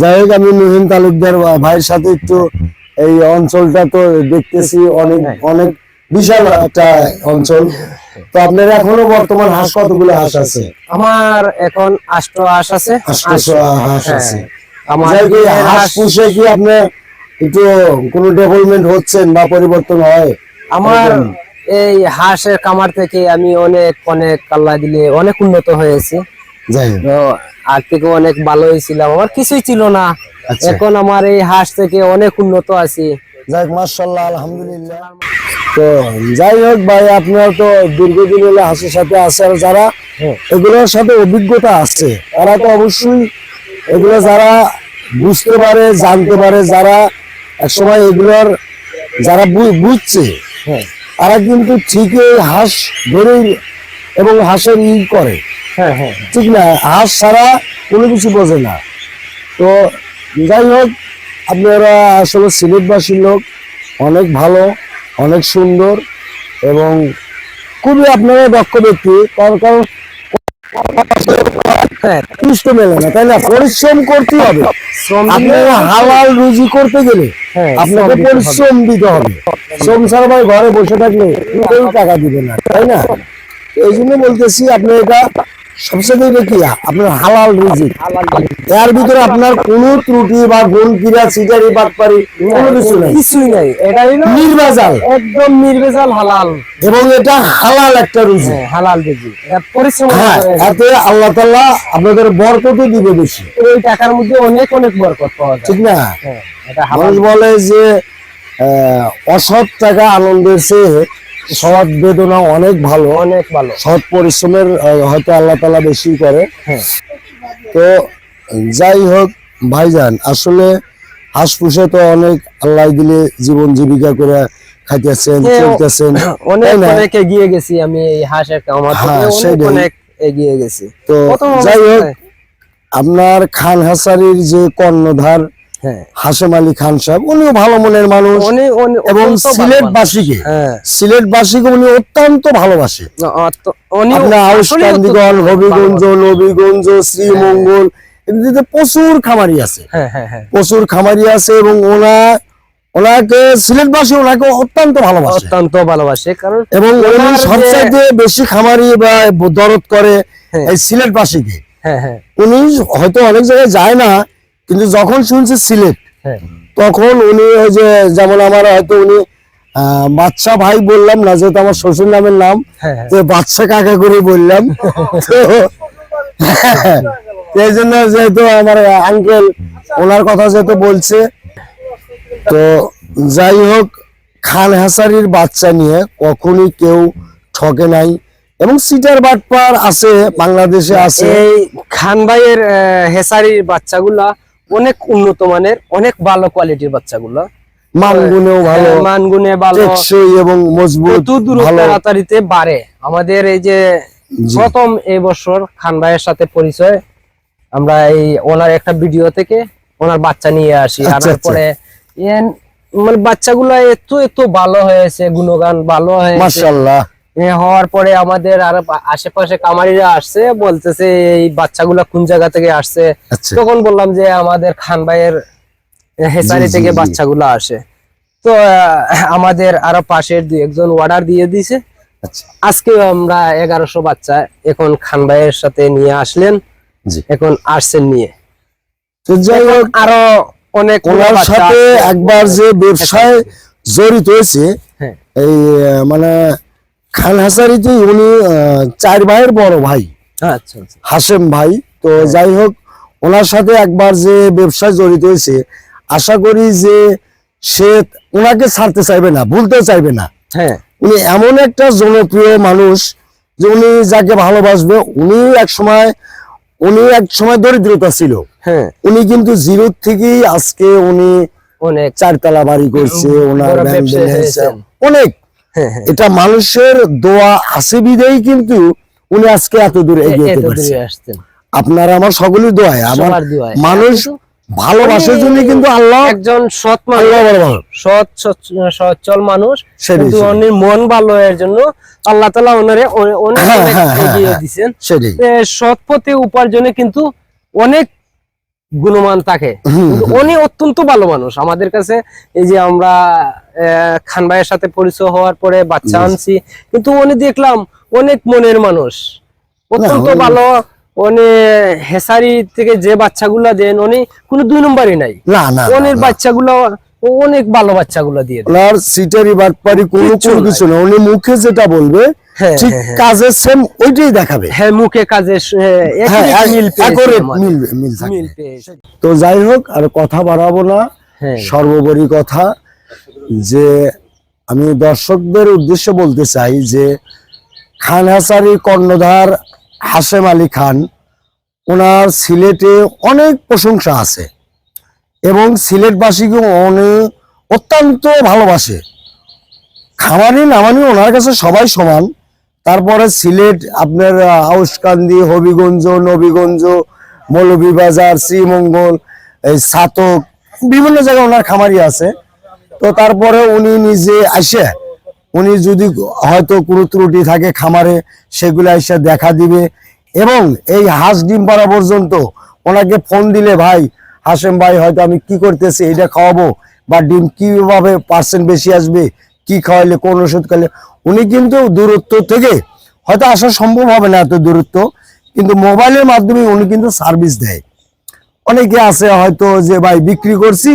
যাই হোক আমি নুহিন তালুকদার ভাইয়ের সাথে একটু এই অঞ্চলটা তো দেখতেছি অনেক অনেক বিশাল একটা অঞ্চল। তো আপনার এখনও বর্তমান হাঁস কতগুলো হাঁস আছে? আমার এখন আষ্ট হাঁস আছে। আটশো হাঁস। আছে। আমার হাঁস পুষে কি আপনার একটু কোনো ডেভেলপমেন্ট হচ্ছেন বা পরিবর্তন হয়? আমার এই হাঁসের কামার থেকে আমি অনেক অনেক আল্লাহ দিলে অনেক উন্নত হয়েছি। আগ থেকে অনেক ভালো হয়েছিলাম। আমার কিছুই ছিল না। আচ্ছা। এখন আমার এই হাঁস থেকে অনেক উন্নত আছি। যাই হোক মার্শাল্লাহ আলহামদুলিল্লাহ। তো যাই হোক ভাই আপনার তো দীর্ঘদিন হলে হাসির সাথে আছে আর যারা। এগুলোর সাথে অভিজ্ঞতা আছে তারা তো অবশ্যই এগুলো যারা বুঝতে পারে জানতে পারে যারা একসময় এগুলোর যারা বুঝছে হ্যাঁ তারা কিন্তু ঠিকই হাঁস ধরেই এবং হাঁসের ই করে। ঠিক না হাঁস ছাড়া কোনো কিছু বোঝে না। তো যাই হোক আপনারা আসলে সিলেটবাসীর লোক অনেক ভালো অনেক সুন্দর এবং খুবই আপনারা দক্ষ ব্যক্তি। কারণ কারণ হ্যাঁ। পুষ্ট মেলে না তাই না? পরিশ্রম করতে হবে। আপনারা হালাল রুজি করতে গেলে হ্যাঁ, আপনাকে। পরিশ্রম দিতে হবে। শ্রম ছাড়া ঘরে বসে থাকলে কেউ টাকা দিবে না তাই না? এই জন্য বলতেছি আপনি এটা সবচেয়ে এটা আপনার হালাল রুজি। এর ভিতরে আপনার কোনো ত্রুটি বা গুণ কিরা সিটারি বাটপারি কোনো কিছু নাই। কিছুই নাই। এটা হইল একদম নির্ভেজাল হালাল। এবং এটা হালাল একটা রুজি। হ্যাঁ, হালাল বেজি পরিশ্রম হ্যাঁ এতে আল্লাহ তাল্লাহ আপনাদের বরকতও দিবে বেশি। এই টাকার মধ্যে অনেক অনেক বরকত পাওয়া যায়। ঠিক না? হ্যাঁ মানুষ বলে যে আহ, অসৎ টাকা আনন্দের চেয়ে সৎ বেদনা অনেক ভালো। অনেক ভালো। সৎ পরিশ্রমের হয়তো আল্লাহ তালা বেশি করে। হ্যাঁ। তো যাই হোক ভাইজান আসলে হাঁস পুষে তো অনেক আল্লাহ দিলে জীবন জীবিকা করে খাইতেছেন হ্যাঁ, চলতেছেন অনেক অনেক এগিয়ে গেছি আমি এই হাঁসের কামার হ্যাঁ, অনেক এগিয়ে গেছি। তো যাই হোক আপনার খান হাসারির যে কর্ণধার হাসেম আলী খান সাহেব উনিও ভালো মনের মানুষ এবং ভালো সিলেটবাসীকে হ্যাঁ। সিলেটবাসীকে উনি অত্যন্ত ভালোবাসে। অত্যন্ত হবিগঞ্জ নবীগঞ্জ শ্রীমঙ্গল এদিকে প্রচুর খামারি আছে। হ্যাঁ হ্যাঁ হ্যাঁ। প্রচুর খামারি আছে এবং ওনা ওনাকে সিলেটবাসী ওনাকে অত্যন্ত ভালোবাসে। অত্যন্ত ভালোবাসে কারণ এবং উনি ওনার বেশি খামারি বা দরদ করে হ্যাঁ। এই সিলেটবাসীকে। হ্যাঁ হ্যাঁ। উনি হয়তো অনেক জায়গায় যায় না কিন্তু যখন শুনছে সিলেট হ্যাঁ। তখন উনি ওই যে যেমন আমার হয়তো উনি বাদশা ভাই বললাম না যেহেতু আমার শ্বশুর নামের নাম তো বাদশা কাকা করে বললাম? তো এই জন্য যেহেতু আমার আঙ্কেল ওনার কথা যেহেতু বলছে তো যাই হোক খান হাসারির বাচ্চা নিয়ে কখনই কেউ ঠকে নাই। এবং সিটার বাটপার আছে বাংলাদেশে আছে। এই খান ভাইয়ের হেসারির বাচ্চাগুলা অনেক উন্নত মানের অনেক ভালো কোয়ালিটির বাচ্চাগুলা। ভালো হ্যাঁ, ভালো এবং মজবুত কত দ্রুত ভালো। তাড়াতাড়িতে বাড়ে। আমাদের এই যে প্রথম এই বছর খান ভাইয়ের সাথে পরিচয় আমরা এই ওনার একটা ভিডিও থেকে ওনার বাচ্চা নিয়ে আসি। আচ্ছা, আনার আচ্ছা। পরে মানে বাচ্চাগুলো এত এত ভালো হয়েছে গুণগান ভালো হয়েছে। মাশাআল্লাহ। হওয়ার পরে আমাদের আর আশেপাশে কামারিরা আসছে বলতেছে এই বাচ্চাগুলা কোন জায়গা থেকে আসছে? আচ্ছা। তখন বললাম যে আমাদের খান ভাইয়ের হেসারি থেকে। বাচ্চাগুলো আসে। তো আমাদের আরও পাশের দুই একজন অর্ডার দিয়ে দিছে আচ্ছা। আজকে আমরা এগারোশো বাচ্চা এখন খান ভাইয়ের সাথে নিয়ে আসলেন। এখন আসছেন নিয়ে। তো যাই হোক আরও অনেক ওনার সাথে একবার যে ব্যবসায় জড়িত হয়েছে হ্যাঁ। এই মানে খান হাসারিতে উনি চার ভাইয়ের বড় ভাই আচ্ছা আচ্ছা। হাসেম ভাই। তো যাই হোক ওনার সাথে একবার যে ব্যবসায় জড়িত হয়েছে আশা করি যে সে ওনাকে ছাড়তে চাইবে না ভুলতেও চাইবে না। হ্যাঁ। উনি এমন একটা জনপ্রিয় মানুষ যে উনি যাকে ভালোবাসবে উনি এক সময় উনি এক সময় দরিদ্রতা ছিল। হ্যাঁ। উনি কিন্তু জিরো থেকেই আজকে উনি অনেক চারতলা বাড়ি করছে ওনার। অনেক। এটা মানুষের দোয়া আছে বিদেই কিন্তু উনি আজকে এত দূরে এগিয়ে যেতে আপনার আমার সকলের দোয়ায় আমার মানুষ ভালোবাসার জন্য কিন্তু আল্লাহ একজন সৎ মানুষ সৎ সচ্- সচ্ছল মানুষ কিন্তু। উনি মন ভালো এর জন্য আল্লাহ তালা ওনারে অনেক হ্যাঁ, অনেক হ্যাঁ, হ্যাঁ, এগিয়ে হ্যাঁ। এ, সৎ পথে উপার্জনে কিন্তু অনেক গুণমান থাকে উনি অত্যন্ত ভালো মানুষ। আমাদের কাছে এই যে আমরা খান ভাইয়ের সাথে পরিচয় হওয়ার পরে বাচ্চা আনছি কিন্তু উনি দেখলাম অনেক মনের মানুষ। অত্যন্ত ভালো উনি হেসারি থেকে যে বাচ্চাগুলা দেন উনি কোনো দুই নম্বরই নাই। উনির। বাচ্চাগুলো অনেক ভালো বাচ্চাগুলো দিয়ে সিটারি বাটপারি কোনো। কিছু না। উনি মুখে যেটা বলবে ঠিক হ্যাঁ, হ্যাঁ। কাজের সেম ওইটাই দেখাবে হ্যাঁ মুখে কাজে স- একই হ্যাঁ একই মিল পেয়েছি accurate আমাদের। মিল মিল থাকে। মিল পেয়েছি। তো যাই হোক আর কথা বাড়াবো না হ্যাঁ সর্বোপরি কথা যে আমি দর্শকদের উদ্দেশ্যে বলতে চাই যে খান হাসারি কর্ণধার হাসেম আলী খান ওনার সিলেটে অনেক প্রশংসা আছে এবং সিলেটবাসীকে অনেক অত্যন্ত ভালোবাসে খামারি নামানি ওনার কাছে সবাই সমান তারপরে সিলেট আপনার আহ, আউসকান্দি হবিগঞ্জ নবীগঞ্জ মৌলভীবাজার শ্রীমঙ্গল এই সাতক বিভিন্ন জায়গায় ওনার খামারি আছে। তো তারপরে উনি নিজে আসে উনি যদি হয়তো কোনো ত্রুটি থাকে খামারে সেগুলো এসে দেখা দিবে। এবং এই হাঁস ডিম পাড়া পর্যন্ত ওনাকে ফোন দিলে ভাই হাসেম ভাই হয়তো আমি কি করতেছি এটা খাওয়াবো বা ডিম কীভাবে পার্সেন্ট বেশি আসবে কি খাওয়াইলে কোন ওষুধ খাইলে? উনি কিন্তু দূরত্ব থেকে হয়তো আসা সম্ভব হবে না এত দূরত্ব কিন্তু মোবাইলের মাধ্যমে উনি কিন্তু সার্ভিস দেয়। অনেকে আছে হয়তো যে ভাই বিক্রি করছি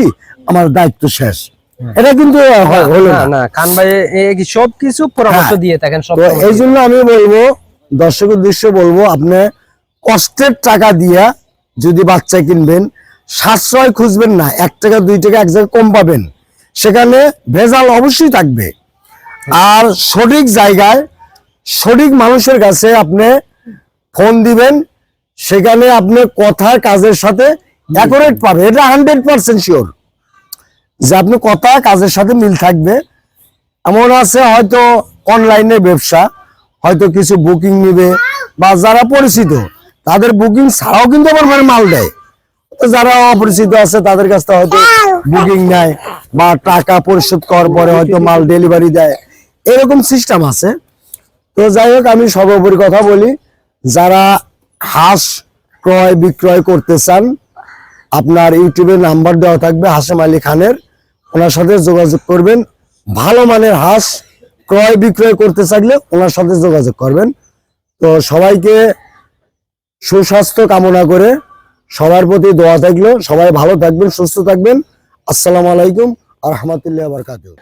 আমার দায়িত্ব শেষ। এটা কিন্তু হলো না না। না খান ভাই সব কিছু পরামর্শ হ্যাঁ। দিয়ে থাকেন এই জন্য আমি বলব দর্শক উদ্দেশ্যে বলব আপনি কষ্টের টাকা দিয়া যদি বাচ্চা কিনবেন সাশ্রয় খুঁজবেন না এক টাকা দুই টাকা এক জায়গায় কম পাবেন। সেখানে ভেজাল অবশ্যই থাকবে। আর সঠিক জায়গায় সঠিক মানুষের কাছে আপনি ফোন দিবেন সেখানে আপনি কথা কাজের সাথে অ্যাকুরেট পাবে এটা হান্ড্রেড পার্সেন্ট শিওর যে আপনি কথা কাজের সাথে মিল থাকবে। এমন আছে হয়তো অনলাইনে ব্যবসা হয়তো কিছু বুকিং নিবে বা যারা পরিচিত তাদের বুকিং ছাড়াও কিন্তু আবার মানে মাল দেয়। যারা অপরিচিত আছে তাদের কাছ থেকে হয়তো বুকিং নেয় বা টাকা পরিশোধ করার পরে হয়তো মাল ডেলিভারি দেয়। এরকম সিস্টেম আছে। তো যাই হোক, আমি সর্বোপরি কথা বলি, যারা হাঁস ক্রয় বিক্রয় করতে চান, আপনার ইউটিউবে নাম্বার দেওয়া থাকবে হাসেম আলী খানের। ওনার সাথে যোগাযোগ করবেন। ভালো মানের হাঁস ক্রয় বিক্রয় করতে চাইলে ওনার সাথে যোগাযোগ করবেন। তো সবাইকে সুস্বাস্থ্য কামনা করে সবার প্রতি দোয়া থাকল। সবাই ভালো থাকবেন, সুস্থ থাকবেন। আসসালামু আলাইকুম আর রহমতুল্লাহ বারকাতুহ।